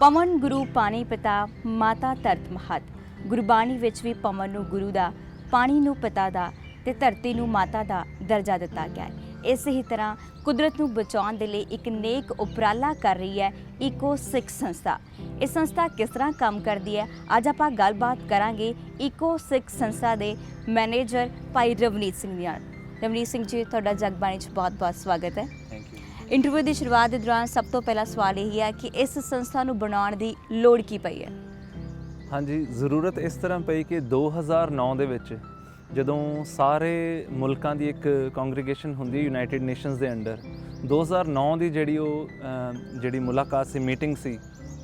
ਪਵਨ ਗੁਰੂ ਪਾਣੀ ਪਿਤਾ, ਮਾਤਾ ਧਰਤ ਮਹਤ। ਗੁਰਬਾਣੀ ਵਿੱਚ ਵੀ ਪਵਨ ਨੂੰ ਗੁਰੂ ਦਾ, ਪਾਣੀ ਨੂੰ ਪਿਤਾ ਦਾ ਤੇ ਧਰਤੀ ਨੂੰ ਮਾਤਾ ਦਾ ਦਰਜਾ ਦਿੱਤਾ ਗਿਆ ਹੈ। ਇਸੇ ਹੀ ਤਰ੍ਹਾਂ ਕੁਦਰਤ ਨੂੰ ਬਚਾਉਣ ਦੇ ਲਈ ਇੱਕ ਨੇਕ ਉਪਰਾਲਾ ਕਰ ਰਹੀ ਹੈ ਇਕੋ ਸਿੱਖ ਸੰਸਥਾ। ਇਹ ਸੰਸਥਾ ਕਿਸ ਤਰ੍ਹਾਂ ਕੰਮ ਕਰਦੀ ਹੈ? ਅੱਜ ਆਪਾਂ ਗੱਲਬਾਤ ਕਰਾਂਗੇ ਇਕੋ ਸਿੱਖ ਸੰਸਥਾ ਦੇ ਮੈਨੇਜਰ ਭਾਈ ਰਵਨੀਤ ਸਿੰਘ ਨਾਲ। ਰਵਨੀਤ ਸਿੰਘ ਜੀ, ਤੁਹਾਡਾ ਜਗਬਾਣੀ 'ਚ ਬਹੁਤ-ਬਹੁਤ ਸਵਾਗਤ ਹੈ। ਇੰਟਰਵਿਊ ਦੀ ਸ਼ੁਰੂਆਤ ਦੇ ਦੌਰਾਨ ਸਭ ਤੋਂ ਪਹਿਲਾ ਸਵਾਲ ਇਹ ਹੈ ਕਿ ਇਸ ਸੰਸਥਾ ਨੂੰ ਬਣਾਉਣ ਦੀ ਲੋੜ ਕੀ ਪਈ ਹੈ? ਹਾਂਜੀ, ਜ਼ਰੂਰਤ ਇਸ ਤਰ੍ਹਾਂ ਪਈ ਕਿ 2009 ਦੇ ਵਿੱਚ ਜਦੋਂ ਸਾਰੇ ਮੁਲਕਾਂ ਦੀ ਇੱਕ ਕੰਗਰੀਗੇਸ਼ਨ ਹੁੰਦੀ ਹੈ ਯੂਨਾਈਟਿਡ ਨੇਸ਼ਨਸ ਦੇ ਅੰਡਰ 2009 ਦੀ ਜਿਹੜੀ ਉਹ ਜਿਹੜੀ ਮੁਲਾਕਾਤ ਸੀ ਮੀਟਿੰਗ ਸੀ,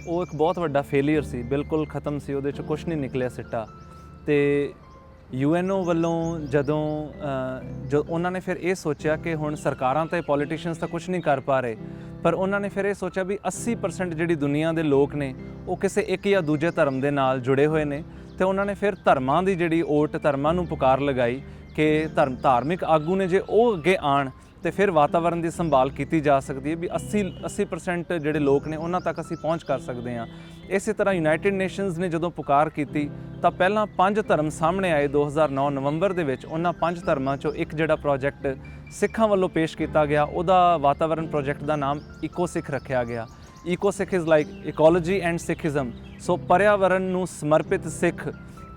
ਉਹ ਇੱਕ ਬਹੁਤ ਵੱਡਾ ਫੇਲਿਅਰ ਸੀ, ਬਿਲਕੁਲ ਖਤਮ ਸੀ, ਉਹਦੇ ਚ ਕੁਝ ਨਹੀਂ ਨਿਕਲਿਆ ਸਿੱਟਾ। ਤੇ ਯੂਐਨਓ ਵੱਲੋਂ ਜਦੋਂ ਅ, ਜੋ ਉਹਨਾਂ ਨੇ ਫਿਰ ਇਹ ਸੋਚਿਆ ਕਿ ਹੁਣ ਸਰਕਾਰਾਂ ਤੇ ਪੋਲੀਟੀਸ਼ੀਅਨਸ ਤਾਂ ਕੁਝ ਨਹੀਂ ਕਰ ਪਾ ਰਹੇ ਪਰ ਉਹਨਾਂ ਨੇ ਫਿਰ ਇਹ ਸੋਚਿਆ ਵੀ 80% ਜਿਹੜੀ ਦੁਨੀਆ ਦੇ ਲੋਕ ਨੇ ਉਹ ਕਿਸੇ ਇੱਕ ਜਾਂ ਦੂਜੇ ਧਰਮ ਦੇ ਨਾਲ ਜੁੜੇ ਹੋਏ ਨੇ ਤੇ ਉਹਨਾਂ ਨੇ ਫਿਰ ਧਰਮਾਂ ਦੀ ਜਿਹੜੀ ਓਟ ਧਰਮਾਂ ਨੂੰ ਪੁਕਾਰ ਲਗਾਈ ਕਿ ਧਰਮ ਧਾਰਮਿਕ ਆਗੂ ਨੇ ਜੇ ਉਹ ਅੱਗੇ ਆਣ ਤੇ ਫਿਰ ਵਾਤਾਵਰਣ ਦੀ ਸੰਭਾਲ ਕੀਤੀ ਜਾ ਸਕਦੀ ਹੈ ਵੀ 80 80% ਜਿਹੜੇ ਲੋਕ ਨੇ ਉਹਨਾਂ ਤੱਕ ਅਸੀਂ ਪਹੁੰਚ ਕਰ ਸਕਦੇ ਹਾਂ। ਇਸੇ ਤਰ੍ਹਾਂ ਯੂਨਾਈਟਿਡ ਨੇਸ਼ਨਸ ਨੇ ਜਦੋਂ ਪੁਕਾਰ ਕੀਤੀ, ਤਾਂ ਪਹਿਲਾਂ ਪੰਜ ਧਰਮ ਸਾਹਮਣੇ ਆਏ 2009 ਨਵੰਬਰ ਦੇ ਵਿੱਚ। ਉਹਨਾਂ ਪੰਜ ਧਰਮਾਂ ਚੋਂ ਇੱਕ ਜਿਹੜਾ ਪ੍ਰੋਜੈਕਟ ਸਿੱਖਾਂ ਵੱਲੋਂ ਪੇਸ਼ ਕੀਤਾ ਗਿਆ, ਉਹਦਾ ਵਾਤਾਵਰਣ ਪ੍ਰੋਜੈਕਟ ਦਾ ਨਾਮ ਇਕੋ ਸਿੱਖ ਰੱਖਿਆ ਗਿਆ। Eco Sikh is like ecology and Sikhism so ਪਰਿਆਵਰਣ ਨੂੰ ਸਮਰਪਿਤ ਸਿੱਖ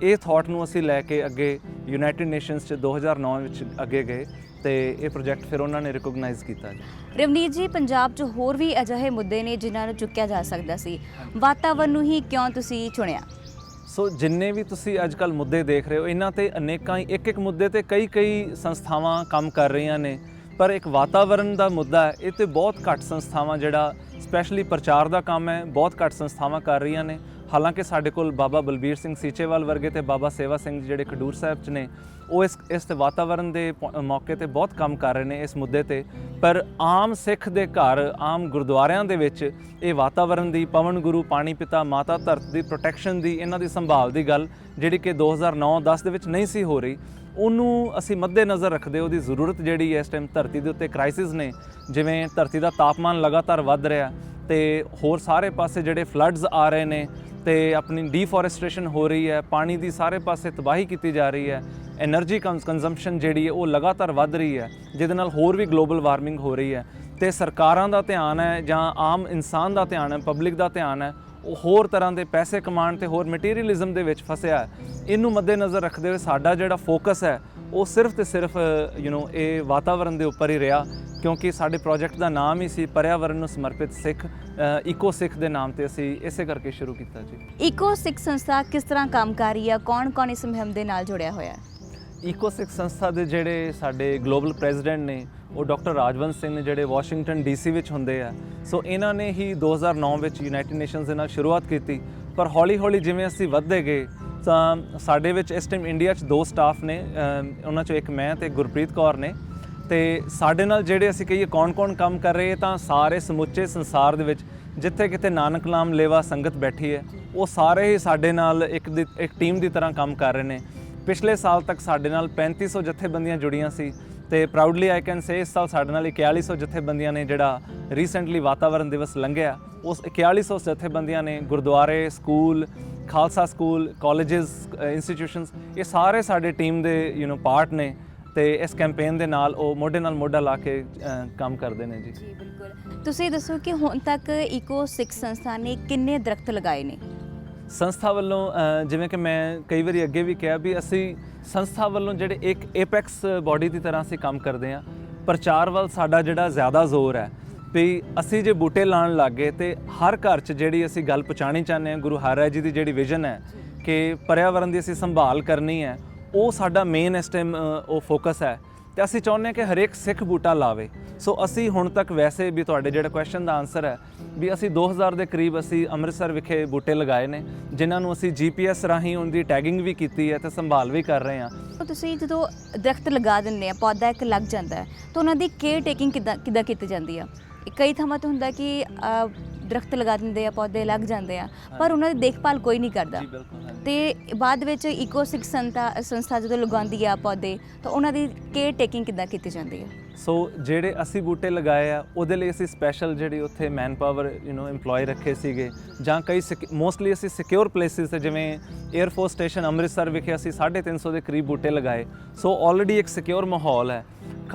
ਇਹ ਥਾਟ ਨੂੰ ਅਸੀਂ ਲੈ ਕੇ ਅੱਗੇ ਯੂਨਾਈਟਿਡ ਨੇਸ਼ਨਸ ਚ 2009 ਵਿੱਚ ਅੱਗੇ ਗਏ। ਤੇ ਇਹ ਪ੍ਰੋਜੈਕਟ ਫਿਰ ਉਹਨਾਂ ਨੇ ਰਿਕੋਗਨਾਈਜ਼ ਕੀਤਾ ਜੀ। ਰਵਨੀਤ ਜੀ ਪੰਜਾਬ 'ਚ ਹੋਰ ਵੀ ਅਜਿਹੇ ਮੁੱਦੇ ਨੇ ਜਿਨ੍ਹਾਂ ਨੂੰ ਚੁੱਕਿਆ ਜਾ ਸਕਦਾ ਸੀ। ਵਾਤਾਵਰਣ ਨੂੰ ਹੀ ਕਿਉਂ ਤੁਸੀਂ ਚੁਣਿਆ? ਸੋ ਜਿੰਨੇ ਵੀ ਤੁਸੀਂ ਅੱਜ ਕੱਲ ਮੁੱਦੇ ਦੇਖ ਰਹੇ ਹੋ ਇਹਨਾਂ ਤੇ ਅਨੇਕਾਂ ਹੀ ਇੱਕ ਇੱਕ ਮੁੱਦੇ ਤੇ ਕਈ ਕਈ ਸੰਸਥਾਵਾਂ ਕੰਮ ਕਰ ਰਹੀਆਂ ਨੇ। ਪਰ ਇੱਕ ਵਾਤਾਵਰਣ ਦਾ ਮੁੱਦਾ ਹੈ ਇਹ ਤੇ ਬਹੁਤ ਘੱਟ ਸੰਸਥਾਵਾਂ ਜਿਹੜਾ ਸਪੈਸ਼ਲੀ ਪ੍ਰਚਾਰ ਦਾ ਕੰਮ ਹੈ ਬਹੁਤ ਘੱਟ ਸੰਸਥਾਵਾਂ ਕਰ ਰਹੀਆਂ ਨੇ। ਹਾਲਾਂਕਿ ਸਾਡੇ ਕੋਲ ਬਾਬਾ ਬਲਬੀਰ ਸਿੰਘ ਸੀਚੇਵਾਲ ਵਰਗੇ ਤੇ ਬਾਬਾ ਸੇਵਾ ਸਿੰਘ ਜੀ ਜਿਹੜੇ ਖਡੂਰ ਸਾਹਿਬ ਚ ਨੇ, ਉਹ ਇਸ ਇਸ ਤੇ ਵਾਤਾਵਰਣ ਦੇ ਪੌ- ਮੌਕੇ ਤੇ ਬਹੁਤ ਕੰਮ ਕਰ ਰਹੇ ਨੇ ਇਸ ਮੁੱਦੇ ਤੇ। ਪਰ ਆਮ ਸਿੱਖ ਦੇ ਘਰ, ਆਮ ਗੁਰਦੁਆਰਿਆਂ ਦੇ ਵਿੱਚ ਇਹ ਵਾਤਾਵਰਣ ਦੀ, ਪਵਨ ਗੁਰੂ, ਪਾਣੀ ਪਿਤਾ, ਮਾਤਾ ਧਰਤ ਦੀ ਪ੍ਰੋਟੈਕਸ਼ਨ ਦੀ, ਇਹਨਾਂ ਦੀ ਸੰਭਾਲ ਦੀ ਗੱਲ ਜਿਹੜੀ ਕਿ 2009-10 ਦੇ ਵਿੱਚ ਨਹੀਂ ਸੀ ਹੋ ਰਹੀ, ਉਹਨੂੰ ਅਸੀਂ ਮੱਦੇ ਨਜ਼ਰ ਰੱਖਦੇ, ਉਹਦੀ ਜ਼ਰੂਰਤ ਜਿਹੜੀ ਹੈ ਇਸ ਟਾਈਮ ਧਰਤੀ ਦੇ ਉੱਤੇ ਕ੍ਰਾਈਸਿਸ ਨੇ, ਜਿਵੇਂ ਧਰਤੀ ਦਾ ਤਾਪਮਾਨ ਲਗਾਤਾਰ ਵੱਧ ਰਿਹਾ ਤੇ ਹੋਰ ਸਾਰੇ ਪਾਸੇ ਜਿਹੜੇ ਫਲੱਡਸ ਆ ਰਹੇ ਨੇ ਤੇ ਆਪਣੀ ਡੀਫੋਰੈਸਟੇਸ਼ਨ ਹੋ ਰਹੀ ਹੈ, ਪਾਣੀ ਦੀ ਸਾਰੇ ਪਾਸੇ ਤਬਾਹੀ ਕੀਤੀ ਜਾ ਰਹੀ ਹੈ એનર્ਜੀ ਕੰਜ਼ੰਪਸ਼ਨ ਜਿਹੜੀ ਹੈ ਉਹ ਲਗਾਤਾਰ ਵੱਧ ਰਹੀ ਹੈ, ਜਿਹਦੇ ਨਾਲ ਹੋਰ ਵੀ ਗਲੋਬਲ ਵਾਰਮਿੰਗ ਹੋ ਰਹੀ ਹੈ। ਤੇ ਸਰਕਾਰਾਂ ਦਾ ਧਿਆਨ ਹੈ ਜਾਂ ਆਮ ਇਨਸਾਨ ਦਾ ਧਿਆਨ ਹੈ ਪਬਲਿਕ ਦਾ ਧਿਆਨ ਹੈ, ਉਹ ਹੋਰ ਤਰ੍ਹਾਂ ਦੇ ਪੈਸੇ ਕਮਾਉਣ ਤੇ ਹੋਰ ਮਟੀਰੀਅਲਿਜ਼ਮ ਦੇ ਵਿੱਚ ਫਸਿਆ ਹੈ। ਇਹਨੂੰ ਮੱਦੇਨਜ਼ਰ ਰੱਖਦੇ ਹੋਏ ਸਾਡਾ ਜਿਹੜਾ ਫੋਕਸ ਹੈ ਉਹ ਸਿਰਫ ਤੇ ਸਿਰਫ ਯੂ نو ਇਹ ਵਾਤਾਵਰਣ ਦੇ ਉੱਪਰ ਹੀ ਰਿਹਾ ਕਿਉਂਕਿ ਸਾਡੇ ਪ੍ਰੋਜੈਕਟ ਦਾ ਨਾਮ ਹੀ ਸੀ ਪਰਿਆਵਰਣ ਨੂੰ ਸਮਰਪਿਤ ਸਿੱਖ ਇਕੋ ਸਿੱਖ ਦੇ ਨਾਮ ਤੇ ਅਸੀਂ ਇਸੇ ਕਰਕੇ ਸ਼ੁਰੂ ਕੀਤਾ ਜੀ। ਇਕੋ ਸਿੱਖ ਸੰਸਥਾ ਕਿਸ ਤਰ੍ਹਾਂ ਕੰਮ ਕਰ ਰਹੀ ਹੈ ਕੌਣ-ਕੌਣ ਇਸ ਮੁਹਿੰਮ ਦੇ ਨਾਲ ਜੁੜਿਆ ਹੋਇਆ? ਹੈ ਇਕੋ ਸਿੱਖ ਸੰਸਥਾ ਦੇ ਜਿਹੜੇ ਸਾਡੇ ਗਲੋਬਲ ਪ੍ਰੈਜ਼ੀਡੈਂਟ ਨੇ ਉਹ ਡਾਕਟਰ ਰਾਜਵੰਤ ਸਿੰਘ ਨੇ ਜਿਹੜੇ ਵਾਸ਼ਿੰਗਟਨ ਡੀਸੀ ਵਿੱਚ ਹੁੰਦੇ ਆ। ਸੋ ਇਹਨਾਂ ਨੇ ਹੀ 2009 ਵਿੱਚ ਯੂਨਾਈਟਿਡ ਨੇਸ਼ਨਸ ਦੇ ਨਾਲ ਸ਼ੁਰੂਆਤ ਕੀਤੀ। ਪਰ ਹੌਲੀ-ਹੌਲੀ ਜਿਵੇਂ ਅਸੀਂ ਵੱਧਦੇ ਗਏ ਤਾਂ ਸਾਡੇ ਵਿੱਚ ਇਸ ਟਾਈਮ ਇੰਡੀਆ 'ਚ ਦੋ ਸਟਾਫ ਨੇ ਉਹਨਾਂ 'ਚੋਂ ਇੱਕ ਮੈਂ ਤੇ ਗੁਰਪ੍ਰੀਤ ਕੌਰ ਨੇ। ਤੇ ਸਾਡੇ ਨਾਲ ਜਿਹੜੇ ਅਸੀਂ ਕਹੀਏ ਕੌਣ-ਕੌਣ ਕੰਮ ਕਰ ਰਹੇ ਤਾਂ ਸਾਰੇ ਸਮੁੱਚੇ ਸੰਸਾਰ ਦੇ ਵਿੱਚ ਜਿੱਥੇ ਕਿਤੇ ਨਾਨਕ ਨਾਮ ਲੇਵਾ ਸੰਗਤ ਬੈਠੀ ਹੈ, ਉਹ ਸਾਰੇ ਹੀ ਸਾਡੇ ਨਾਲ ਇੱਕ ਦੀ- ਇੱਕ ਟੀਮ ਦੀ ਤਰ੍ਹਾਂ ਕੰਮ ਕਰ ਰਹੇ ਨੇ। ਪਿਛਲੇ ਸਾਲ ਤੱਕ ਸਾਡੇ ਨਾਲ 3500 ਜਥੇਬੰਦੀਆਂ ਜੁੜੀਆਂ ਸੀ ਤੇ ਪ੍ਰਾਊਡਲੀ ਆਈ ਕੈਨ ਸੇ ਇਸ ਸਾਲ ਸਾਡੇ ਨਾਲ 4100 ਜਥੇਬੰਦੀਆਂ ਨੇ ਜਿਹੜਾ ਰੀਸੈਂਟਲੀ ਵਾਤਾਵਰਣ ਦਿਵਸ ਲੰਘਿਆ, ਉਸ 4100 ਜਥੇਬੰਦੀਆਂ ਨੇ ਗੁਰਦੁਆਰੇ school Khalsa school colleges institutions ਇਹ ਸਾਰੇ ਸਾਡੇ ਟੀਮ ਦੇ ਯੂ نو ਪਾਰਟ ਨੇ ਤੇ ਇਸ ਕੈਂਪੇਨ ਦੇ ਨਾਲ ਉਹ ਮੋਢੇ ਨਾਲ ਮੋਢਾ ਲਾ ਕੇ ਕੰਮ ਕਰਦੇ ਨੇ ਜੀ। ਜੀ ਬਿਲਕੁਲ। ਤੁਸੀਂ ਦੱਸੋ ਕਿ ਹੁਣ ਤੱਕ ਇਕੋ ਸਿੱਖ ਸੰਸਥਾ ਨੇ ਕਿੰਨੇ ਦਰਖਤ ਲਗਾਏ ਨੇ? ਸੰਸਥਾ ਵੱਲੋਂ ਜਿਵੇਂ ਕਿ ਮੈਂ ਕਈ ਵਾਰੀ ਅੱਗੇ ਵੀ ਕਿਹਾ ਵੀ ਅਸੀਂ ਸੰਸਥਾ ਵੱਲੋਂ ਜਿਹੜੇ ਇੱਕ ਐਪੈਕਸ ਬਾਡੀ ਦੀ ਤਰ੍ਹਾਂ ਅਸੀਂ ਕੰਮ ਕਰਦੇ ਹਾਂ ਪ੍ਰਚਾਰ ਵੱਲ ਸਾਡਾ ਜਿਹੜਾ ਜ਼ਿਆਦਾ ਜ਼ੋਰ ਹੈ ਵੀ ਅਸੀਂ ਜੇ ਬੂਟੇ ਲਾਣ ਲੱਗੇ ਤੇ ਹਰ ਘਰ 'ਚ ਜਿਹੜੀ ਅਸੀਂ ਗੱਲ ਪਹੁੰਚਾਣੀ ਚਾਹੁੰਦੇ ਹਾਂ, ਗੁਰੂ ਹਰਿਰਾਏ ਜੀ ਦੀ ਜਿਹੜੀ ਵਿਜ਼ਨ ਹੈ ਕਿ ਪਰਿਆਵਰਣ ਦੀ ਅਸੀਂ ਸੰਭਾਲ ਕਰਨੀ ਹੈ, ਉਹ ਸਾਡਾ ਮੇਨ ਇਸ ਟਾਈਮ ਉਹ ਫੋਕਸ ਹੈ। ਤੇ ਅਸੀਂ ਚਾਹੁੰਦੇ ਹਾਂ ਕਿ ਹਰੇਕ ਸਿੱਖ ਬੂਟਾ ਲਾਵੇ। ਸੋ ਅਸੀਂ ਹੁਣ ਤੱਕ ਵੈਸੇ ਵੀ ਤੁਹਾਡੇ ਜਿਹੜਾ ਕੁਐਸਚਨ ਦਾ ਆਨਸਰ ਹੈ ਵੀ ਅਸੀਂ 2000 ਦੇ ਕਰੀਬ ਅਸੀਂ ਅੰਮ੍ਰਿਤਸਰ ਵਿਖੇ ਬੂਟੇ ਲਗਾਏ ਨੇ, ਜਿਨ੍ਹਾਂ ਨੂੰ ਅਸੀਂ ਜੀਪੀਐਸ ਰਾਹੀਂ ਉਹਦੀ ਟੈਗਿੰਗ ਵੀ ਕੀਤੀ ਹੈ ਤੇ ਸੰਭਾਲ ਵੀ ਕਰ ਰਹੇ ਹਾਂ। ਤੁਸੀਂ ਜਦੋਂ ਦਰਖਤ ਲਗਾ ਦਿੰਦੇ ਆ, ਪੌਦਾ ਇੱਕ ਲੱਗ ਜਾਂਦਾ ਹੈ, ਤਾਂ ਉਹਨਾਂ ਦੀ ਕੇਅਰ ਟੇਕਿੰਗ ਕਿੱਦਾਂ ਕਿੱਦਾਂ ਕੀਤੀ ਜਾਂਦੀ ਆ? ਕਈ ਥਾਵਾਂ ਤੇ ਹੁੰਦਾ ਕਿ ਦਰਖਤ ਲਗਾ ਦਿੰਦੇ ਆ ਪੌਦੇ ਲੱਗ ਜਾਂਦੇ ਆ ਪਰ ਉਹਨਾਂ ਦੀ ਦੇਖਭਾਲ ਕੋਈ ਨਹੀਂ ਕਰਦਾ। ਤੇ ਬਾਅਦ ਵਿੱਚ ਇਕੋਸਿਕ ਸੰਤਾ ਸੰਸਥਾ ਜਦੋਂ ਲਗਾਉਂਦੀ ਆ ਪੌਦੇ ਤਾਂ ਉਹਨਾਂ ਦੀ ਕੇਅਰ ਟੇਕਿੰਗ ਕਿੱਦਾਂ ਕੀਤੀ ਜਾਂਦੀ ਹੈ ਸੋ ਜਿਹੜੇ ਅਸੀਂ ਬੂਟੇ ਲਗਾਏ ਆ ਉਹਦੇ ਲਈ ਅਸੀਂ ਸਪੈਸ਼ਲ ਜਿਹੜੀ ਉੱਥੇ man power you know EMPLOYE ਰੱਖੇ ਸੀਗੇ। ਜਾਂ ਕਈ ਮੋਸਟਲੀ ਅਸੀਂ ਸਿਕਿਉਰ ਪਲੇਸਿਸ ਤੇ ਜਿਵੇਂ 에ਅਰ ਸਟੇਸ਼ਨ ਅੰਮ੍ਰਿਤਸਰ ਵਿਖੇ ਅਸੀਂ 350 ਦੇ ਕਰੀਬ ਬੂਟੇ ਲਗਾਏ। ਸੋ ਆਲਰੇਡੀ ਇੱਕ ਸਿਕਿਉਰ ਮਾਹੌਲ ਹੈ।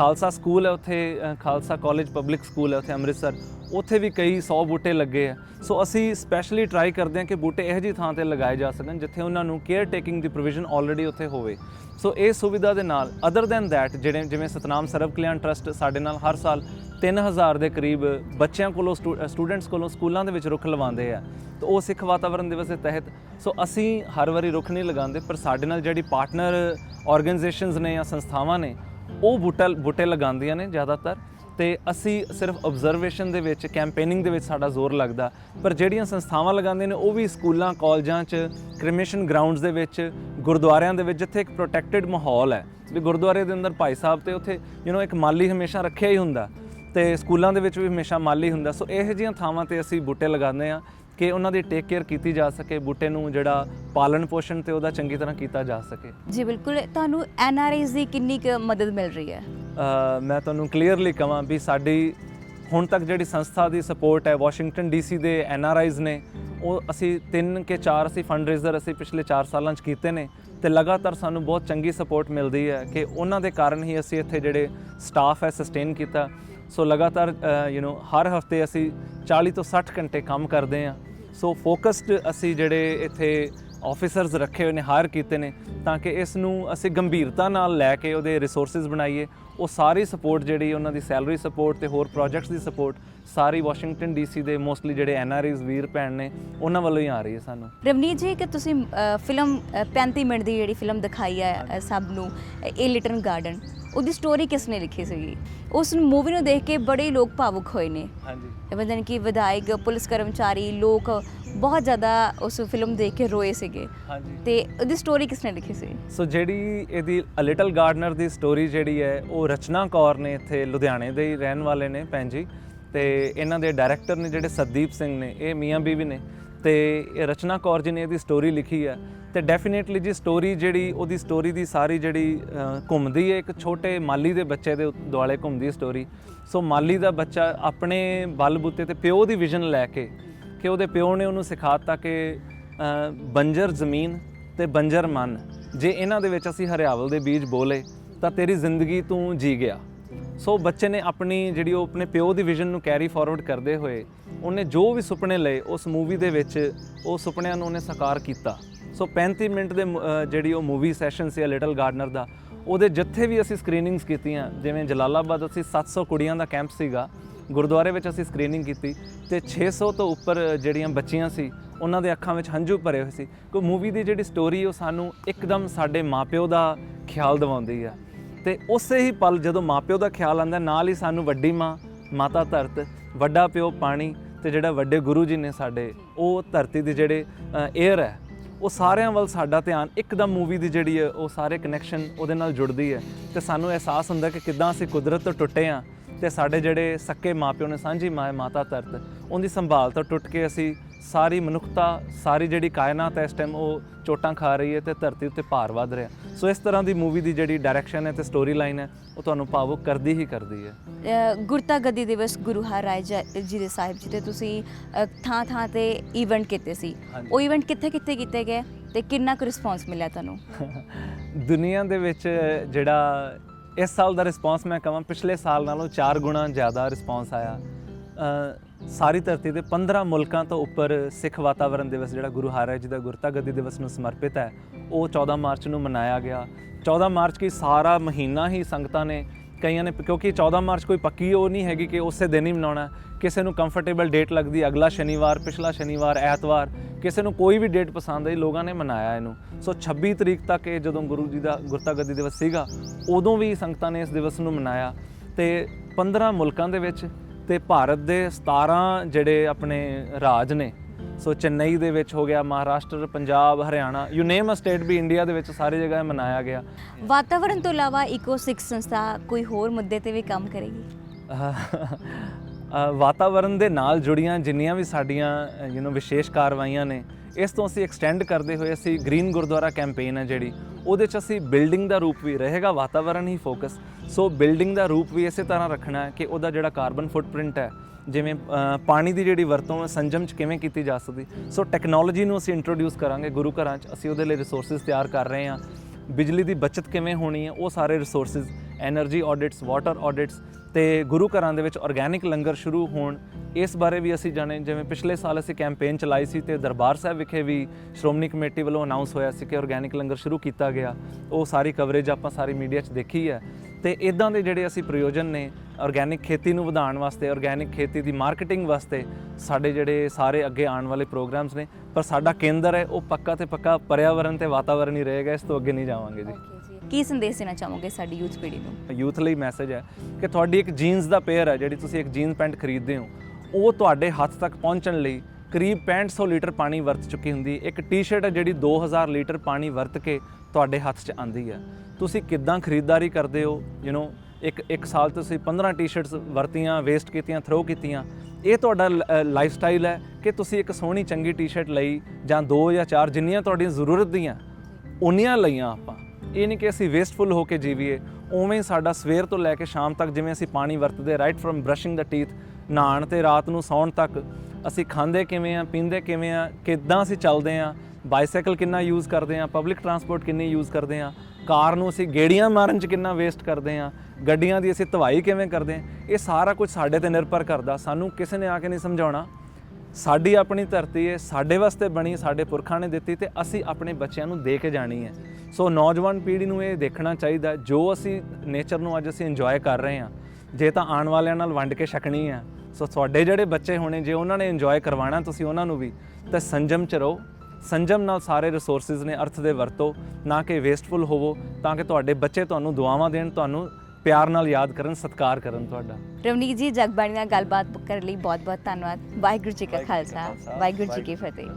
ਖਾਲਸਾ ਸਕੂਲ ਹੈ ਉੱਥੇ ਖਾਲਸਾ ਕਾਲਜ ਪਬਲਿਕ ਸਕੂਲ ਹੈ ਉੱਥੇ ਅੰਮ੍ਰਿਤਸਰ। ਉੱਥੇ ਵੀ ਕਈ 100 ਬੂਟੇ ਲੱਗੇ ਆ। ਸੋ ਅਸੀਂ ਸਪੈਸ਼ਲੀ ਟਰਾਈ ਕਰਦੇ ਹਾਂ ਕਿ ਬੂਟੇ ਇਹੋ ਜਿਹੀ ਥਾਂ ਤੇ ਲਗਾਏ ਜਾ ਸਕਣ ਜਿੱਥੇ ਉਹਨਾਂ ਨੂੰ ਕੇਅਰ ਟੇਕਿੰਗ ਦੀ ਪ੍ਰੋਵੀਜ਼ਨ ਆਲਰੇਡੀ ਉੱਥੇ ਹੋਵੇ। ਸੋ ਇਹ ਸੁਵਿਧਾ ਦੇ ਨਾਲ ਅਦਰ ਦੈਨ ਥੈਟ ਜਿਹੜੇ ਜਿਵੇਂ ਸਤਨਾਮ ਸਰਵ ਕਲਿਆਣ ਟਰਸਟ ਸਾਡੇ ਨਾਲ ਹਰ ਸਾਲ 3000 ਦੇ ਕਰੀਬ ਬੱਚਿਆਂ ਕੋਲੋਂ ਸਟੂਡੈਂਟਸ ਕੋਲੋਂ ਸਕੂਲਾਂ ਦੇ ਵਿੱਚ ਰੁੱਖ ਲਵਾਉਂਦੇ ਆ। ਤਾਂ ਉਹ ਸਿੱਖ ਵਾਤਾਵਰਣ ਦਿਵਸ ਦੇ ਤਹਿਤ, ਸੋ ਅਸੀਂ ਹਰ ਵਾਰੀ ਰੁੱਖ ਨਹੀਂ ਲਗਾਉਂਦੇ, ਪਰ ਸਾਡੇ ਨਾਲ ਜਿਹੜੀ ਪਾਰਟਨਰ ਆਰਗੇਨਾਈਜੇਸ਼ਨਸ ਨੇ ਜਾਂ ਸੰਸਥਾਵਾਂ ਨੇ ਉਹ ਬੂਟਾ ਬੂਟੇ ਲਗਾਉਂਦੀਆਂ ਨੇ ਜ਼ਿਆਦਾਤਰ ਤੇ ਅਸੀਂ ਸਿਰਫ ਆਬਜ਼ਰਵੇਸ਼ਨ ਦੇ ਵਿੱਚ ਕੈਂਪੇਨਿੰਗ ਦੇ ਵਿੱਚ ਸਾਡਾ ਜ਼ੋਰ ਲੱਗਦਾ। ਪਰ ਜਿਹੜੀਆਂ ਸੰਸਥਾਵਾਂ ਲਗਾਉਂਦੇ ਨੇ, ਉਹ ਵੀ ਸਕੂਲਾਂ, ਕਾਲਜਾਂ 'ਚ ਕ੍ਰਿਮੇਸ਼ਨ ਗਰਾਊਂਡਸ ਦੇ ਵਿੱਚ, ਗੁਰਦੁਆਰਿਆਂ ਦੇ ਵਿੱਚ, ਜਿੱਥੇ ਇੱਕ ਪ੍ਰੋਟੈਕਟਿਡ ਮਾਹੌਲ ਹੈ। ਵੀ ਗੁਰਦੁਆਰੇ ਦੇ ਅੰਦਰ ਭਾਈ ਸਾਹਿਬ ਤੇ ਉੱਥੇ ਯੂ نو ਇੱਕ ਮਾਲੀ ਹਮੇਸ਼ਾ ਰੱਖਿਆ ਹੀ ਹੁੰਦਾ। ਤੇ ਸਕੂਲਾਂ ਦੇ ਵਿੱਚ ਵੀ ਹਮੇਸ਼ਾ ਮਾਲੀ ਹੁੰਦਾ। ਸੋ ਇਹੋ ਜਿਹੀਆਂ ਥਾਵਾਂ ਤੇ ਅਸੀਂ ਬੂਟੇ ਲਗਾਉਂਦੇ ਆ ਕਿ ਉਹਨਾਂ ਦੀ ਟੇਕ ਕੇਅਰ ਕੀਤੀ ਜਾ ਸਕੇ ਬੂਟੇ ਨੂੰ ਜਿਹੜਾ ਪਾਲਣ ਪੋਸ਼ਣ ਤੇ ਉਹਦਾ ਚੰਗੀ ਤਰ੍ਹਾਂ ਕੀਤਾ ਜਾ ਸਕੇ। ਜੀ ਬਿਲਕੁਲ ਤੁਹਾਨੂੰ ਐਨਆਰਆਈਜ਼ ਦੀ ਕਿੰਨੀ ਕੁ ਮਦਦ ਮਿਲ ਰਹੀ ਹੈ? ਮੈਂ ਤੁਹਾਨੂੰ ਕਲੀਅਰਲੀ ਕਹਾਂ ਵੀ ਸਾਡੀ ਹੁਣ ਤੱਕ ਜਿਹੜੀ ਸੰਸਥਾ ਦੀ ਸਪੋਰਟ ਹੈ ਵਾਸ਼ਿੰਗਟਨ ਡੀਸੀ ਦੇ ਐਨਆਰਆਈਜ਼ ਨੇ ਉਹ ਅਸੀਂ ਤਿੰਨ ਕੇ ਚਾਰ ਅਸੀਂ ਫੰਡਰੇਜ਼ਰ ਅਸੀਂ ਪਿਛਲੇ 4 ਸਾਲਾਂ 'ਚ ਕੀਤੇ ਨੇ ਤੇ ਲਗਾਤਾਰ ਸਾਨੂੰ ਬਹੁਤ ਚੰਗੀ ਸਪੋਰਟ ਮਿਲਦੀ ਹੈ ਕਿ ਉਹਨਾਂ ਦੇ ਕਾਰਨ ਹੀ ਅਸੀਂ ਇੱਥੇ ਜਿਹੜੇ ਸਟਾਫ ਹੈ ਸਸਟੇਨ ਕੀਤਾ। ਸੋ ਲਗਾਤਾਰ ਯੂ نو ਹਰ ਹਫ਼ਤੇ ਅਸੀਂ 40 ਤੋਂ 60 ਘੰਟੇ ਕੰਮ ਕਰਦੇ ਹਾਂ। ਸੋ ਫੋਕਸਡ ਅਸੀਂ ਜਿਹੜੇ ਇੱਥੇ ਆਫੀਸਰਸ ਰੱਖੇ ਹੋਏ ਨੇ ਹਾਇਰ ਕੀਤੇ ਨੇ, ਤਾਂ ਕਿ ਇਸ ਨੂੰ ਅਸੀਂ ਗੰਭੀਰਤਾ ਨਾਲ ਲੈ ਕੇ ਉਹਦੇ ਰਿਸੋਰਸਸ ਬਣਾਈਏ ਉਹ ਸਾਰੀ ਸਪੋਰਟ ਜਿਹੜੀ ਉਹਨਾਂ ਦੀ ਸੈਲਰੀ ਸਪੋਰਟ ਤੇ ਹੋਰ ਪ੍ਰੋਜੈਕਟਸ ਦੀ ਸਪੋਰਟ ਸਾਰੀ ਵਾਸ਼ਿੰਗਟਨ ਡੀਸੀ ਦੇ ਮੋਸਟਲੀ ਜਿਹੜੇ ਐਨਆਰਆਈਜ਼ ਵੀਰ ਭੈਣ ਨੇ ਉਹਨਾਂ ਵੱਲੋਂ ਹੀ ਆ ਰਹੀ ਹੈ ਸਾਨੂੰ। ਰਵਨੀਤ ਜੀ ਕਿ ਤੁਸੀਂ ਫਿਲਮ ਅ, 35 ਮਿੰਟ ਦੀ ਜਿਹੜੀ ਫਿਲਮ ਦਿਖਾਈ ਹੈ ਸਭ ਨੂੰ ਇਹ ਲਿਟਨ ਗਾਰਡਨ ਉਹਦੀ ਸਟੋਰੀ ਕਿਸ ਨੇ ਲਿਖੀ ਸੀਗੀ? ਉਸ ਮੂਵੀ ਨੂੰ ਦੇਖ ਕੇ ਬੜੇ ਲੋਕ ਭਾਵੁਕ ਹੋਏ ਨੇ। ਹਾਂਜੀ। ਇਵਨ ਕਿ ਵਿਧਾਇਕ ਪੁਲਿਸ ਕਰਮਚਾਰੀ ਲੋਕ ਬਹੁਤ ਜ਼ਿਆਦਾ ਉਸ ਫਿਲਮ ਦੇਖ ਕੇ ਰੋਏ ਸੀਗੇ। ਹਾਂਜੀ। ਤੇ ਉਹਦੀ ਸਟੋਰੀ ਕਿਸ ਨੇ ਲਿਖੀ ਸੀ? ਸੋ ਜਿਹੜੀ ਇਹਦੀ ਅ ਲਿਟਲ ਗਾਰਡਨਰ ਦੀ ਸਟੋਰੀ ਜਿਹੜੀ ਹੈ ਉਹ ਰਚਨਾ ਕੌਰ ਨੇ ਇੱਥੇ ਲੁਧਿਆਣੇ ਦੇ ਹੀ ਰਹਿਣ ਵਾਲੇ ਨੇ ਭੈਣ ਜੀ। ਤੇ ਇਹਨਾਂ ਦੇ ਡਾਇਰੈਕਟਰ ਨੇ ਜਿਹੜੇ ਸਦੀਪ ਸਿੰਘ ਨੇ ਇਹ ਮੀਆਂ ਬੀਵੀ ਨੇ। ਤੇ ਇਹ ਰਚਨਾ ਕੌਰ ਜੀ ਨੇ ਇਹਦੀ ਸਟੋਰੀ ਲਿਖੀ ਹੈ। ਤੇ ਡੈਫੀਨੇਟਲੀ ਜੀ ਸਟੋਰੀ ਜਿਹੜੀ ਉਹਦੀ ਸਟੋਰੀ ਦੀ ਸਾਰੀ ਜਿਹੜੀ ਅ, ਘੁੰਮਦੀ ਹੈ ਇੱਕ ਛੋਟੇ ਮਾਲੀ ਦੇ ਬੱਚੇ ਦੇ ਉ- ਦੁਆਲੇ ਘੁੰਮਦੀ ਸਟੋਰੀ ਸੋ ਮਾਲੀ ਦਾ ਬੱਚਾ ਆਪਣੇ ਬਲਬੂਤੇ ਤੇ ਪਿਓ ਦੀ ਵਿਜ਼ਨ ਲੈ ਕੇ ਕਿ ਉਹਦੇ ਪਿਓ ਨੇ ਉਹਨੂੰ ਸਿਖਾਤਾ ਕਿ ਬੰਜਰ ਜ਼ਮੀਨ ਤੇ ਬੰਜਰ ਮਨ। ਜੇ ਇਹਨਾਂ ਦੇ ਵਿੱਚ ਅਸੀਂ ਹਰਿਆਵਲ ਦੇ ਬੀਜ ਬੋਲੇ, ਤਾਂ ਤੇਰੀ ਜ਼ਿੰਦਗੀ ਤੂੰ ਜੀ ਗਿਆ। ਸੋ ਬੱਚੇ ਨੇ ਆਪਣੀ ਜਿਹੜੀ ਉਹ ਆਪਣੇ ਪਿਓ ਦੀ ਵਿਜ਼ਨ ਨੂੰ ਕੈਰੀ ਫਾਰਵਰਡ ਕਰਦੇ ਹੋਏ, ਉਹਨੇ ਜੋ ਵੀ ਸੁਪਨੇ ਲਏ, ਉਸ ਮੂਵੀ ਦੇ ਵਿੱਚ ਉਹ ਸੁਪਨਿਆਂ ਨੂੰ ਉਹਨੇ ਸਾਕਾਰ ਕੀਤਾ। ਸੋ 35 ਮਿੰਟ ਦੇ ਜਿਹੜੀ ਉਹ ਮੂਵੀ ਸੈਸ਼ਨ ਸੀ ਲਿਟਲ ਗਾਰਡਨਰ ਦਾ, ਉਹਦੇ ਜਿੱਥੇ ਵੀ ਅਸੀਂ ਸਕਰੀਨਿੰਗਸ ਕੀਤੀਆਂ, ਜਿਵੇਂ ਜਲਾਲਾਬਾਦ, ਅਸੀਂ 700 ਕੁੜੀਆਂ ਦਾ ਕੈਂਪ ਸੀਗਾ ਗੁਰਦੁਆਰੇ ਵਿੱਚ ਅਸੀਂ ਸਕਰੀਨਿੰਗ ਕੀਤੀ ਤੇ 600 ਤੋਂ ਉੱਪਰ ਜਿਹੜੀਆਂ ਬੱਚੀਆਂ ਸੀ, ਉਹਨਾਂ ਦੇ ਅੱਖਾਂ ਵਿੱਚ ਹੰਝੂ ਭਰੇ ਹੋਏ ਸੀ। ਕੋਈ ਮੂਵੀ ਦੀ ਜਿਹੜੀ ਸਟੋਰੀ ਉਹ ਸਾਨੂੰ ਇੱਕਦਮ ਸਾਡੇ ਮਾਪਿਓ ਦਾ ਖਿਆਲ ਦਿਵਾਉਂਦੀ ਆ। ਤੇ ਉਸੇ ਹੀ ਪਲ ਜਦੋਂ ਮਾਪਿਓ ਦਾ ਖਿਆਲ ਆਉਂਦਾ, ਨਾਲ ਹੀ ਸਾਨੂੰ ਵੱਡੀ ਮਾਂ, ਮਾਤਾ ਧਰਤ, ਵੱਡਾ ਪਿਓ ਪਾਣੀ ਤੇ ਜਿਹੜਾ ਵੱਡੇ ਗੁਰੂ ਜੀ ਨੇ ਸਾਡੇ, ਉਹ ਧਰਤੀ ਦੇ ਜਿਹੜੇ 에ਅਰ ਹੈ, ਉਹ ਸਾਰਿਆਂ ਵੱਲ ਸਾਡਾ ਧਿਆਨ ਇੱਕਦਮ ਮੂਵੀ ਦੀ ਜਿਹੜੀ ਹੈ ਉਹ ਸਾਰੇ ਕਨੈਕਸ਼ਨ ਉਹਦੇ ਨਾਲ ਜੁੜਦੀ ਹੈ। ਤੇ ਸਾਨੂੰ ਅਹਿਸਾਸ ਹੁੰਦਾ ਕਿ ਕਿਦਾਂ ਅਸੀਂ ਕੁਦਰਤ ਤੋਂ ਟੁੱਟੇ ਆ ਤੇ ਸਾਡੇ ਜਿਹੜੇ ਸੱਕੇ ਮਾਪਿਓ ਨੇ ਸਾਂਝੀ ਮਾਂ ਮਾਤਾ ਧਰਤ ਉਹਦੀ ਸੰਭਾਲ ਤੋਂ ਟੁੱਟ ਕੇ ਅਸੀਂ ਸਾਰੀ ਮਨੁੱਖਤਾ ਸਾਰੀ ਜਿਹੜੀ ਕਾਇਨਾਤ ਹੈ ਇਸ ਟਾਈਮ ਉਹ ਚੋਟਾਂ ਖਾ ਰਹੀ ਹੈ ਤੇ ਧਰਤੀ ਉੱਤੇ ਭਾਰ ਵੱਧ ਰਿਹਾ। ਸੋ ਇਸ ਤਰ੍ਹਾਂ ਦੀ ਮੂਵੀ ਦੀ ਜਿਹੜੀ ਡਾਇਰੈਕਸ਼ਨ ਹੈ ਤੇ ਸਟੋਰੀ ਲਾਈਨ ਹੈ ਉਹ ਤੁਹਾਨੂੰ ਭਾਵੁਕ ਕਰਦੀ ਹੀ ਕਰਦੀ ਹੈ। ਗੁਰਤਾ ਗੱਦੀ ਦਿਵਸ ਗੁਰੂ ਹਰਿਰਾਏ ਜ- ਜੀ ਦੇ ਸਾਹਿਬ ਜੀ ਤੇ ਤੁਸੀਂ ਥਾਂ ਥਾਂ ਤੇ ਇਵੈਂਟ ਕੀਤੇ ਸੀ। ਉਹ ਇਵੈਂਟ ਕਿੱਥੇ ਕਿੱਥੇ ਕੀਤੇ ਗਏ ਤੇ ਕਿੰਨਾ ਕੁ ਰਿਸਪੌਂਸ ਮਿਲਿਆ ਤੁਹਾਨੂੰ? ਦੁਨੀਆ ਦੇ ਵਿੱਚ ਜਿਹੜਾ ਇਸ ਸਾਲ ਦਾ ਰਿਸਪਾਂਸ ਮੈਂ ਕਹਾਂ, ਪਿਛਲੇ ਸਾਲ ਨਾਲੋਂ 4 ਗੁਣਾ ਜ਼ਿਆਦਾ ਰਿਸਪਾਂਸ ਆਇਆ। ਸਾਰੀ ਧਰਤੀ ਦੇ 15 ਮੁਲਕਾਂ ਤੋਂ ਉੱਪਰ ਸਿੱਖ ਵਾਤਾਵਰਣ ਦਿਵਸ, ਜਿਹੜਾ ਗੁਰੂ ਹਰਿਰਾਏ ਜੀ ਦਾ ਗੁਰਤਾ ਗੱਦੀ ਦਿਵਸ ਨੂੰ ਸਮਰਪਿਤ ਹੈ, ਉਹ 14 ਮਾਰਚ ਨੂੰ ਮਨਾਇਆ ਗਿਆ। 14 ਮਾਰਚ ਕੀ ਸਾਰਾ ਮਹੀਨਾ ਹੀ ਸੰਗਤਾਂ ਨੇ ਕਈਆਂ ਨੇ, ਕਿਉਂਕਿ 14 ਮਾਰਚ ਕੋਈ ਪੱਕੀ ਉਹ ਨਹੀਂ ਹੈਗੀ ਕਿ ਉਸੇ ਦਿਨ ਹੀ ਮਨਾਉਣਾ ਕਿਸੇ ਨੂੰ ਕੰਫਰਟੇਬਲ ਡੇਟ ਲੱਗਦੀ, ਅਗਲਾ ਸ਼ਨੀਵਾਰ, ਪਿਛਲਾ ਸ਼ਨੀਵਾਰ, ਐਤਵਾਰ, ਕਿਸੇ ਨੂੰ ਕੋਈ ਵੀ ਡੇਟ ਪਸੰਦ ਆਈ, ਲੋਕਾਂ ਨੇ ਮਨਾਇਆ ਇਹਨੂੰ। ਸੋ 26 ਤਰੀਕ ਤੱਕ ਇਹ ਜਦੋਂ ਗੁਰੂ ਜੀ ਦਾ ਗੁਰਤਾ ਗੱਦੀ ਦਿਵਸ ਸੀਗਾ, ਉਦੋਂ ਵੀ ਸੰਗਤਾਂ ਨੇ ਇਸ ਦਿਵਸ ਨੂੰ ਮਨਾਇਆ। ਤੇ 15 ਮੁਲਕਾਂ ਦੇ ਵਿੱਚ ਤੇ ਭਾਰਤ ਦੇ 17 ਜਿਹੜੇ ਆਪਣੇ ਰਾਜ ਨੇ ਸੋ ਚੇਨਈ ਦੇ ਵਿੱਚ ਹੋ ਗਿਆ Maharashtra Punjab Haryana you name a state we India ਦੇ ਵਿੱਚ ਸਾਰੀ ਜਗ੍ਹਾ ਮਨਾਇਆ ਗਿਆ। ਵਾਤਾਵਰਣ ਤੋਂ ਇਲਾਵਾ ਇਕੋ ਸਿੱਖ ਸੰਸਥਾ ਕੋਈ ਹੋਰ ਮੁੱਦੇ ਤੇ ਵੀ ਕੰਮ ਕਰੇਗੀ? ਵਾਤਾਵਰਣ ਦੇ ਨਾਲ ਜੁੜੀਆਂ ਜਿੰਨੀਆਂ ਵੀ ਸਾਡੀਆਂ ਯੂ نو ਵਿਸ਼ੇਸ਼ ਕਾਰਵਾਈਆਂ ਨੇ, ਇਸ ਤੋਂ ਅਸੀਂ ਐਕਸਟੈਂਡ ਕਰਦੇ ਹੋਏ ਅਸੀਂ ਗ੍ਰੀਨ ਗੁਰਦੁਆਰਾ ਕੈਂਪੇਨ ਹੈ ਜਿਹੜੀ, ਉਹਦੇ 'ਚ ਅਸੀਂ ਬਿਲਡਿੰਗ ਦਾ ਰੂਪ ਵੀ, ਰਹੇਗਾ ਵਾਤਾਵਰਣ ਹੀ ਫੋਕਸ ਸੋ ਬਿਲਡਿੰਗ ਦਾ ਰੂਪ ਵੀ ਇਸੇ ਤਰ੍ਹਾਂ ਰੱਖਣਾ ਹੈ ਕਿ ਉਹਦਾ ਜਿਹੜਾ ਕਾਰਬਨ ਫੁੱਟਪ੍ਰਿੰਟ ਹੈ, ਜਿਵੇਂ ਪਾਣੀ ਦੀ ਜਿਹੜੀ ਵਰਤੋਂ ਹੈ, ਸੰਜਮ ਚ ਕਿਵੇਂ ਕੀਤੀ ਜਾ ਸਕਦੀ ਸੋ ਟੈਕਨੋਲੋਜੀ ਨੂੰ ਅਸੀਂ ਇੰਟਰੋਡਿਊਸ ਕਰਾਂਗੇ ਗੁਰੂ ਘਰਾਂ ਚ, ਅਸੀਂ ਉਹਦੇ ਲਈ ਰਿਸੋਰਸਸ ਤਿਆਰ ਕਰ ਰਹੇ ਹਾਂ, ਬਿਜਲੀ ਦੀ ਬਚਤ ਕਿਵੇਂ ਹੋਣੀ ਹੈ, ਉਹ ਸਾਰੇ resources energy audits water audits ਤੇ ਗੁਰੂ ਘਰਾਂ ਦੇ ਵਿੱਚ ਆਰਗੈਨਿਕ ਲੰਗਰ ਸ਼ੁਰੂ ਹੋਣ, ਇਸ ਬਾਰੇ ਵੀ ਅਸੀਂ ਜਾਣੇ। ਜਿਵੇਂ ਪਿਛਲੇ ਸਾਲ ਅਸੀਂ ਕੈਂਪੇਨ ਚਲਾਈ ਸੀ ਤੇ ਦਰਬਾਰ ਸਾਹਿਬ ਵਿਖੇ ਵੀ ਸ਼੍ਰੋਮਣੀ ਕਮੇਟੀ ਵੱਲੋਂ ਅਨਾਉਂਸ ਹੋਇਆ ਸੀ ਕਿ ਆਰਗੈਨਿਕ ਲੰਗਰ ਸ਼ੁਰੂ ਕੀਤਾ ਗਿਆ। ਉਹ ਸਾਰੀ ਕਵਰੇਜ ਆਪਾਂ ਸਾਰੀ ਮੀਡੀਆ 'ਚ ਦੇਖੀ ਹੈ। ਤੇ ਇਦਾਂ ਦੇ ਜਿਹੜੇ ਅਸੀਂ ਪ੍ਰਯੋਜਨ ਨੇ ਆਰਗੈਨਿਕ ਖੇਤੀ ਨੂੰ ਵਧਾਉਣ ਵਾਸਤੇ ਆਰਗੈਨਿਕ ਖੇਤੀ ਦੀ ਮਾਰਕੀਟਿੰਗ ਵਾਸਤੇ ਸਾਡੇ ਜਿਹੜੇ ਸਾਰੇ ਅੱਗੇ ਆਉਣ ਵਾਲੇ ਪ੍ਰੋਗਰਾਮਸ ਨੇ, ਪਰ ਸਾਡਾ ਕੇਂਦਰ ਹੈ, ਉਹ ਪੱਕਾ ਤੇ ਪੱਕਾ ਪਰਿਆਵਰਣ ਤੇ ਵਾਤਾਵਰਣ ਹੀ ਰਹੇਗਾ, ਇਸ ਤੋਂ ਅੱਗੇ ਨਹੀਂ ਜਾਵਾਂਗੇ ਜੀ। ਕੀ ਸੰਦੇਸ਼ ਦੇਣਾ ਚਾਹੋਗੇ ਸਾਡੀ ਯੂਥ ਪੀੜ੍ਹੀ ਨੂੰ? ਯੂਥ ਲਈ ਮੈਸੇਜ ਹੈ ਕਿ ਤੁਹਾਡੀ ਇੱਕ ਜੀਨਸ ਦਾ ਪੇਅਰ ਹੈ ਜਿਹੜੀ ਤੁਸੀਂ ਇੱਕ ਜੀਨ ਪੈਂਟ ਖਰੀਦਦੇ ਹੋ ਉਹ ਤੁਹਾਡੇ ਹੱਥ ਤੱਕ ਪਹੁੰਚਣ ਲਈ ਕਰੀਬ 6500 ਲੀਟਰ ਪਾਣੀ ਵਰਤ ਚੁੱਕੀ ਹੁੰਦੀ ਹੈ। ਇੱਕ ਟੀ-ਸ਼ਰਟ ਹੈ ਜਿਹੜੀ 2000 ਲੀਟਰ ਪਾਣੀ ਵਰਤ ਕੇ ਤੁਹਾਡੇ ਹੱਥ 'ਚ ਆਂਦੀ ਹੈ। ਤੁਸੀਂ ਕਿੱਦਾਂ ਖਰੀਦਦਾਰੀ ਕਰਦੇ ਹੋ? ਯੂ نو ਇੱਕ ਇੱਕ ਸਾਲ ਤੁਸੀਂ 15 ਟੀ-ਸ਼ਰਟਸ ਵਰਤੀਆਂ ਵੇਸਟ ਕੀਤੀਆਂ ਥਰੋ ਕੀਤੀਆਂ। ਇਹ ਤੁਹਾਡਾ ਲਾਈਫ ਸਟਾਈਲ ਹੈ ਕਿ ਤੁਸੀਂ ਇੱਕ ਸੋਹਣੀ ਚੰਗੀ ਟੀ-ਸ਼ਰਟ ਲਈ ਜਾਂ ਦੋ ਜਾਂ ਚਾਰ ਜਿੰਨੀਆਂ ਤੁਹਾਡੀਆਂ ਜ਼ਰੂਰਤ ਦੀਆਂ ਉਨੀਆਂ ਲਈਆਂ ਆਪਾਂ। ਇਹ ਨਹੀਂ ਕਿ ਅਸੀਂ ਵੇਸਟਫੁਲ ਹੋ ਕੇ ਜੀਵੀਏ, ਉਵੇਂ ਹੀ ਸਾਡਾ ਸਵੇਰ ਤੋਂ ਲੈ ਕੇ ਸ਼ਾਮ ਤੱਕ ਜਿਵੇਂ ਅਸੀਂ ਪਾਣੀ ਵਰਤਦੇ ਰਾਈਟ ਫਰਮ ਬ੍ਰਸ਼ਿੰਗ ਦਾ ਟੀਥ ਨਹਾਣ ਤੇ ਰਾਤ ਨੂੰ ਸੌਣ ਤੱਕ, ਅਸੀਂ ਖਾਂਦੇ ਕਿਵੇਂ ਆ ਪੀਂਦੇ ਕਿਵੇਂ ਆ ਕਿੱਦਾਂ ਅਸੀਂ ਚੱਲਦੇ ਆ ਬਾਈਸਾਈਕਲ ਕਿੰਨਾ ਯੂਜ਼ ਕਰਦੇ ਆ ਪਬਲਿਕ ਟਰਾਂਸਪੋਰਟ ਕਿੰਨੀ ਯੂਜ਼ ਕਰਦੇ ਆ ਕਾਰ ਨੂੰ ਅਸੀਂ ਗੇੜੀਆਂ ਮਾਰਨ 'ਚ ਕਿੰਨਾ ਵੇਸਟ ਕਰਦੇ ਆ ਗੱਡੀਆਂ ਦੀ ਅਸੀਂ ਧਵਾਈ ਕਿਵੇਂ ਕਰਦੇ ਆ ਇਹ ਸਾਰਾ ਕੁਝ ਸਾਡੇ ਤੇ ਨਿਰਭਰ ਕਰਦਾ, ਸਾਨੂੰ ਕਿਸੇ ਨੇ ਆ ਕੇ ਨਹੀਂ ਸਮਝਾਉਣਾ। ਸਾਡੀ ਆਪਣੀ ਧਰਤੀ ਹੈ, ਸਾਡੇ ਵਾਸਤੇ ਬਣੀ, ਸਾਡੇ ਪੁਰਖਾਂ ਨੇ ਦਿੱਤੀ ਤੇ ਅਸੀਂ ਆਪਣੇ ਬੱਚਿਆਂ ਨੂੰ ਦੇ ਕੇ ਜਾਣੀ ਹੈ। ਸੋ ਨੌਜਵਾਨ ਪੀੜ੍ਹੀ ਨੂੰ ਇਹ ਦੇਖਣਾ ਚਾਹੀਦਾ, ਜੋ ਅਸੀਂ ਨੇਚਰ ਨੂੰ ਅੱਜ ਅਸੀਂ ਇੰਜੋਏ ਕਰ ਰਹੇ ਹਾਂ, ਜੇ ਤਾਂ ਆਉਣ ਵਾਲਿਆਂ ਨਾਲ ਵੰਡ ਕੇ ਛਕਣੀ ਹੈ। ਸੋ ਤੁਹਾਡੇ ਜਿਹੜੇ ਬੱਚੇ ਹੋਣੇ, ਜੇ ਉਹਨਾਂ ਨੇ ਇੰਜੋਏ ਕਰਵਾਉਣਾ, ਤੁਸੀਂ ਉਹਨਾਂ ਨੂੰ ਵੀ, ਤਾਂ ਸੰਜਮ ਚ ਰਹੋ। ਸੰਜਮ ਨਾਲ ਸਾਰੇ ਰਿਸੋਰਸਿਸ ਨੇ ਅਰਥ ਦੇ ਵਰਤੋ, ਨਾ ਕਿ ਵੇਸਟਫੁਲ ਹੋਵੋ, ਤਾਂ ਕਿ ਤੁਹਾਡੇ ਬੱਚੇ ਤੁਹਾਨੂੰ ਦੁਆਵਾਂ ਦੇਣ, ਤੁਹਾਨੂੰ ਪਿਆਰ ਨਾਲ ਯਾਦ ਕਰਨ ਸਤਿਕਾਰ ਕਰਨ ਤੁਹਾਡਾ। ਰਵਨੀਤ ਜੀ ਜਗਬਾਣੀ ਨਾਲ ਗੱਲਬਾਤ ਕਰਨ ਲਈ ਬਹੁਤ ਬਹੁਤ ਧੰਨਵਾਦ। ਵਾਹਿਗੁਰੂ ਜੀ ਕਾ ਖਾਲਸਾ। ਵਾਹਿਗੁਰੂ ਜੀ ਕੀ ਫਤਿਹ।